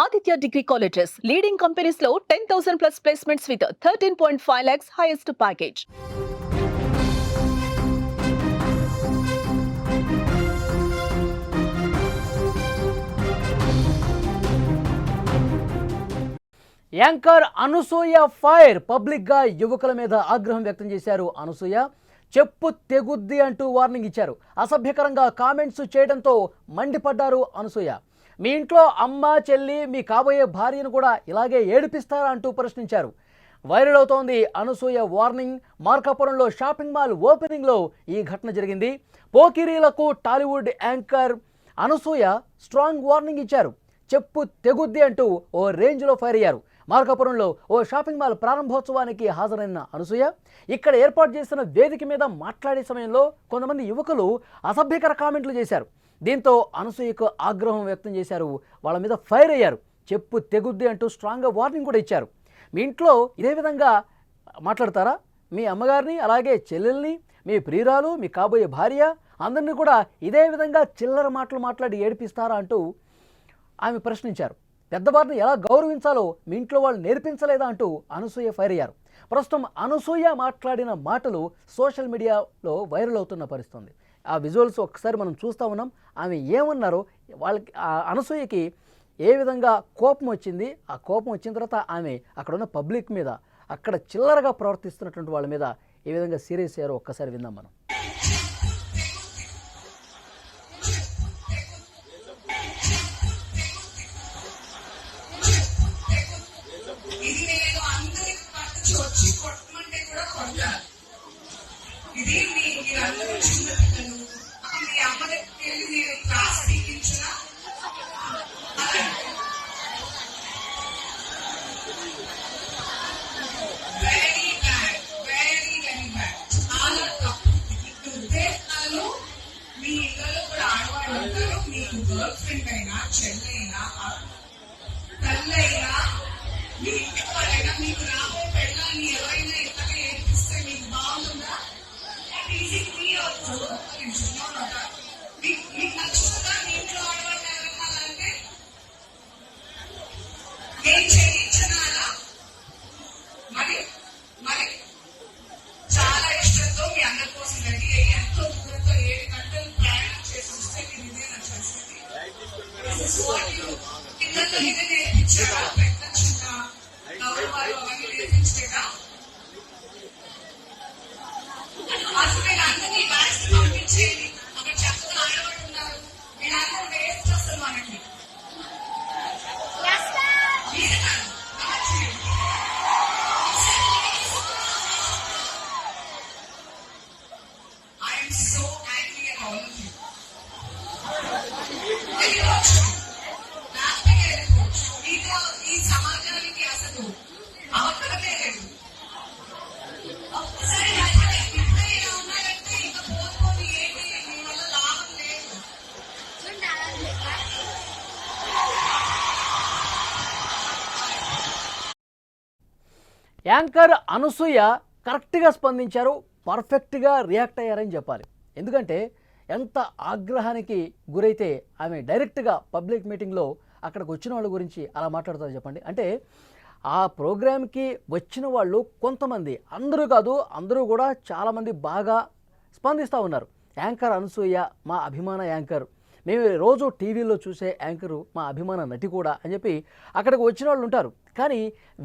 Aditya degree colleges leading కంపెనీస్లో ten thousand plus placements with thirteen point five lakhs highest package anchor Anasuya fire పబ్లిక్గా యువకుల మీద ఆగ్రహం వ్యక్తం చేశారు అనసూయ. చెప్పు తెగుద్ది అంటూ వార్నింగ్ ఇచ్చారు. అసభ్యకరంగా కామెంట్స్ చేయడంతో మండిపడ్డారు అనసూయ. మీ ఇంట్లో అమ్మ చెల్లి మీ కాబోయే భార్యను కూడా ఇలాగే ఏడిపిస్తారా అంటూ ప్రశ్నించారు. వైరల్ అవుతోంది అనసూయ వార్నింగ్. మార్కాపురంలో షాపింగ్ మాల్ ఓపెనింగ్లో ఈ ఘటన జరిగింది. పోకిరీలకు Tollywood anchor Anasuya strong warning ఇచ్చారు. చెప్పు తెగుద్ది అంటూ ఓ రేంజ్లో ఫైర్ అయ్యారు. మార్కాపురంలో ఓ షాపింగ్ మాల్ ప్రారంభోత్సవానికి హాజరైన అనసూయ ఇక్కడ ఏర్పాటు చేసిన వేదిక మీద మాట్లాడే సమయంలో కొంతమంది యువకులు అసభ్యకర కామెంట్లు చేశారు. దీంతో అనసూయకు ఆగ్రహం వ్యక్తం చేశారు. వాళ్ళ మీద ఫైర్ అయ్యారు. చెప్పు తెగుద్ది అంటూ స్ట్రాంగ్గా వార్నింగ్ కూడా ఇచ్చారు. మీ ఇంట్లో ఇదే విధంగా మాట్లాడతారా? మీ అమ్మగారిని అలాగే చెల్లెల్ని మీ ప్రియురాలు మీ కాబోయే భార్య అందరినీ కూడా ఇదే విధంగా చిల్లర మాటలు మాట్లాడి ఏడిపిస్తారా అంటూ ఆమె ప్రశ్నించారు. పెద్దవారిని ఎలా గౌరవించాలో మీ ఇంట్లో వాళ్ళు నేర్పించలేదా అంటూ అనసూయ ఫైర్ అయ్యారు. ప్రస్తుతం అనసూయ మాట్లాడిన మాటలు సోషల్ మీడియాలో వైరల్ అవుతున్న పరిస్థితుంది. ఆ విజువల్స్ ఒకసారి మనం చూస్తూ ఉన్నాం. ఆమె ఏమన్నారో వాళ్ళకి ఆ అనసూయకి ఏ విధంగా కోపం వచ్చింది ఆ కోపం వచ్చిన తర్వాత ఆమె అక్కడ ఉన్న పబ్లిక్ మీద అక్కడ చిల్లరగా ప్రవర్తిస్తున్నటువంటి వాళ్ళ మీద ఏ విధంగా సీరియస్ అయ్యారో ఒక్కసారి విందాం మనం. ఇది గర్ల్ ఫ్రెండ్ అయినా చెల్లైనా తల్లైనా యాంకర్ అనసూయ కరెక్ట్గా స్పందించారు పర్ఫెక్ట్గా రియాక్ట్ అయ్యారని చెప్పాలి. ఎందుకంటే ఎంత ఆగ్రహానికి గురైతే ఆమె డైరెక్ట్గా పబ్లిక్ మీటింగ్లో అక్కడికి వచ్చిన వాళ్ళ గురించి అలా మాట్లాడతారు చెప్పండి. అంటే ఆ ప్రోగ్రామ్కి వచ్చిన వాళ్ళు కొంతమంది అందరూ కాదు అందరూ కూడా చాలామంది బాగా స్పందిస్తూ ఉన్నారు. యాంకర్ అనసూయ మా అభిమాన యాంకర్. మేము రోజు టీవీలో చూసే యాంకరు మా అభిమాన నటి కూడా అని చెప్పి అక్కడికి వచ్చిన వాళ్ళు ఉంటారు. కానీ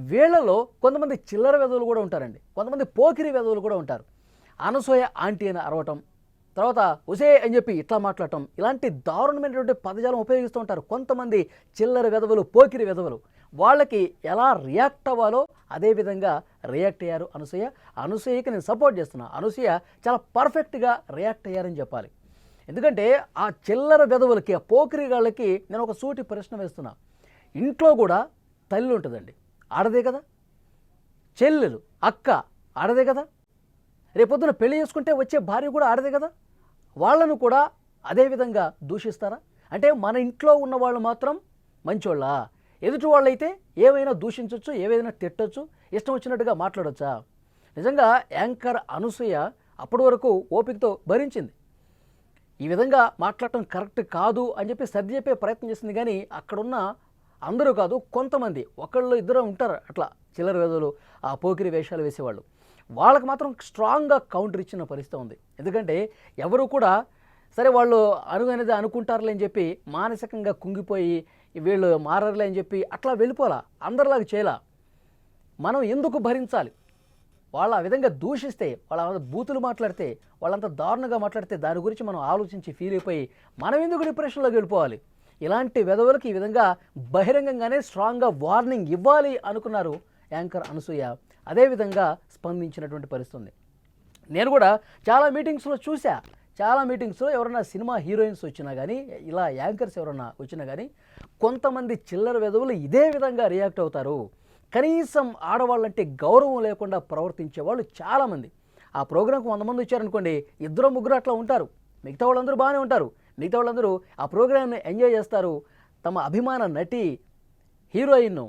వీళ్ళలో కొంతమంది చిల్లర వెధవులు కూడా ఉంటారండి. కొంతమంది పోకిరి వెధవులు కూడా ఉంటారు. అనసూయ ఆంటీ అని అరవటం తర్వాత ఉసే అని చెప్పి ఇట్లా మాట్లాడటం ఇలాంటి దారుణమైనటువంటి పదజాలం ఉపయోగిస్తూ ఉంటారు కొంతమంది చిల్లర వెధవలు పోకిరి వెధవలు వాళ్ళకి ఎలా రియాక్ట్ అవ్వాలో అదే విధంగా రియాక్ట్ అయ్యారు అనసూయ. అనసూయకి నేను సపోర్ట్ చేస్తున్నా. అనసూయ చాలా పర్ఫెక్ట్గా రియాక్ట్ అయ్యారని చెప్పాలి. ఎందుకంటే ఆ చిల్లర వెధవులకి ఆ పోకిరిగాళ్ళకి నేను ఒక సూటి ప్రశ్న వేస్తున్నా. ఇంట్లో కూడా తల్లి ఉంటుందండి. ఆడదే కదా? చెల్లెలు అక్క ఆడదే కదా? రేపొద్దున పెళ్ళి చేసుకుంటే వచ్చే భార్య కూడా ఆడదే కదా? వాళ్ళను కూడా అదేవిధంగా దూషిస్తారా? అంటే మన ఇంట్లో ఉన్న వాళ్ళు మాత్రం మంచోళ్ళ? ఎదుటి వాళ్ళైతే ఏమైనా దూషించవచ్చు ఏవైనా తిట్టచ్చు ఇష్టం వచ్చినట్టుగా మాట్లాడొచ్చా? నిజంగా యాంకర్ అనసూయ అప్పటి వరకు ఓపికతో భరించింది. ఈ విధంగా మాట్లాడటం కరెక్ట్ కాదు అని చెప్పి సర్ది చెప్పే ప్రయత్నం చేసింది కానీ అక్కడున్న అందరూ కాదు కొంతమంది. ఒకళ్ళు ఇద్దరు ఉంటారు. అట్లా చిల్లర వేదలు ఆ పోకిరి వేషాలు వేసేవాళ్ళు. వాళ్ళకి మాత్రం స్ట్రాంగ్గా కౌంటర్ ఇచ్చిన పరిస్థితి ఉంది. ఎందుకంటే ఎవరు కూడా సరే వాళ్ళు అనుగనేది అనుకుంటారులే అని చెప్పి మానసికంగా కుంగిపోయి వీళ్ళు మారర్లే అని చెప్పి అట్లా వెళ్ళిపోలా అందరిలాగా చేయలా? మనం ఎందుకు భరించాలి? వాళ్ళు ఆ విధంగా దూషిస్తే వాళ్ళ బూతులు మాట్లాడితే వాళ్ళంత దారుణంగా మాట్లాడితే దాని గురించి మనం ఆలోచించి ఫీల్ అయిపోయి మనం ఎందుకు డిప్రెషన్లోకి వెళ్ళిపోవాలి? ఇలాంటి విధవులకు ఈ విధంగా బహిరంగంగానే స్ట్రాంగ్గా వార్నింగ్ ఇవ్వాలి అనుకున్నారు యాంకర్ అనసూయ. అదేవిధంగా స్పందించినటువంటి పరిస్థితుంది. నేను కూడా చాలా మీటింగ్స్లో చూసా చాలా మీటింగ్స్లో ఎవరైనా సినిమా హీరోయిన్స్ వచ్చినా కానీ ఇలా యాంకర్స్ ఎవరైనా వచ్చినా కానీ కొంతమంది చిల్లర వెధవులు ఇదే విధంగా రియాక్ట్ అవుతారు. కనీసం ఆడవాళ్ళంటే గౌరవం లేకుండా ప్రవర్తించే వాళ్ళు చాలామంది. ఆ ప్రోగ్రాంకి వంద మంది వచ్చారనుకోండి ఇద్దరు ముగ్గురు అట్లా ఉంటారు. మిగతా వాళ్ళందరూ బాగానే ఉంటారు. మిగతా వాళ్ళందరూ ఆ ప్రోగ్రామ్ని ఎంజాయ్ చేస్తారు. తమ అభిమాన నటి హీరోయిన్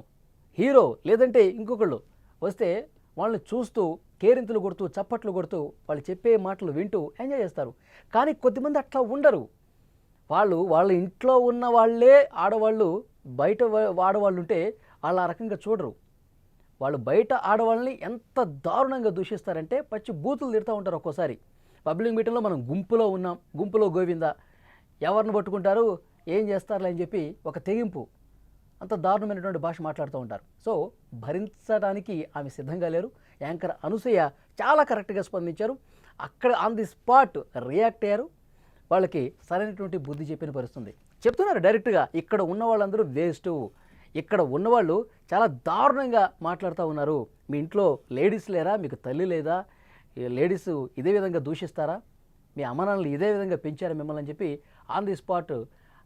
హీరో లేదంటే ఇంకొకళ్ళు వస్తే వాళ్ళని చూస్తూ కేరింతలు కొడుతూ చప్పట్లు కొడుతూ వాళ్ళు చెప్పే మాటలు వింటూ ఎంజాయ్ చేస్తారు. కానీ కొద్దిమంది అట్లా ఉండరు. వాళ్ళు వాళ్ళ ఇంట్లో ఉన్న వాళ్ళే ఆడవాళ్ళు బయట ఆడవాళ్ళు ఉంటే వాళ్ళు ఆ రకంగా చూడరు. వాళ్ళు బయట ఆడవాళ్ళని ఎంత దారుణంగా దూషిస్తారంటే పచ్చి బూతులు తిడుతూ ఉంటారు ఒక్కోసారి. పబ్లిక్ మీటింగ్లో మనం గుంపులో ఉన్నాం. గుంపులో గోవింద ఎవరిని పట్టుకుంటారు ఏం చేస్తారులే అని చెప్పి ఒక తెగింపు. అంత దారుణమైనటువంటి భాష మాట్లాడుతూ ఉంటారు. సో భరించడానికి ఆమె సిద్ధంగా లేరు. యాంకర్ అనసూయ చాలా కరెక్ట్గా స్పందించారు. అక్కడ ఆన్ ది స్పాట్ రియాక్ట్ అయ్యారు. వాళ్ళకి సరైనటువంటి బుద్ధి చెప్పిన పరిస్థితుంది. చెప్తున్నారు డైరెక్ట్గా ఇక్కడ ఉన్న వాళ్ళందరూ వేస్ట్. ఇక్కడ ఉన్నవాళ్ళు చాలా దారుణంగా మాట్లాడుతూ ఉన్నారు. మీ ఇంట్లో లేడీస్ లేరా? మీకు తల్లి లేదా? లేడీస్ ఇదే విధంగా దూషిస్తారా? మీ అమ్మనాన్నలు ఇదే విధంగా పెంచారా మిమ్మల్ని అని చెప్పి ఆన్ ది స్పాట్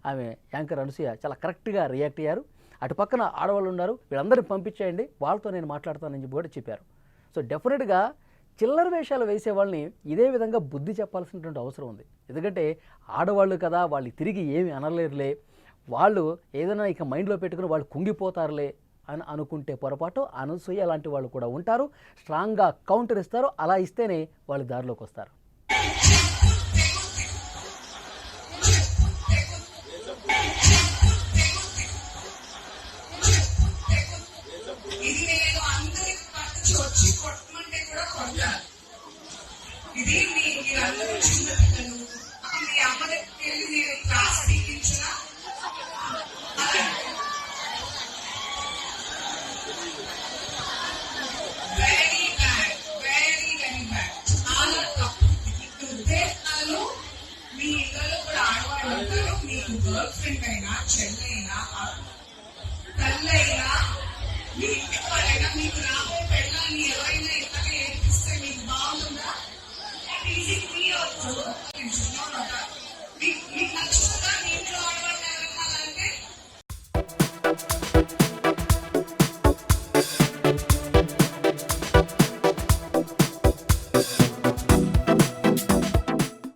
ఆమె యాంకర్ అనసూయ చాలా కరెక్ట్గా రియాక్ట్ అయ్యారు. అటు పక్కన ఆడవాళ్ళు ఉన్నారు. వీళ్ళందరినీ పంపించేయండి. వాళ్ళతో నేను మాట్లాడతానని చెప్పి కూడా చెప్పారు. సో డెఫినెట్గా చిల్లర వేషాలు వేసే వాళ్ళని ఇదే విధంగా బుద్ధి చెప్పాల్సినటువంటి అవసరం ఉంది. ఎందుకంటే ఆడవాళ్ళు కదా వాళ్ళు తిరిగి ఏమి అనలేరులే. వాళ్ళు ఏదైనా ఇక మైండ్లో పెట్టుకుని వాళ్ళు కుంగిపోతారులే అని అనుకుంటే పొరపాటు అనసూయ లాంటి వాళ్ళు కూడా ఉంటారు. స్ట్రాంగ్గా కౌంటర్ ఇస్తారు. అలా ఇస్తేనే వాళ్ళు దారిలోకి వస్తారు. ఇది మీ అందరూ పిల్లలు. మీ అమ్మ దగ్గరికి నేను క్లాస్ అడిగించినా girlfriend by not Chennai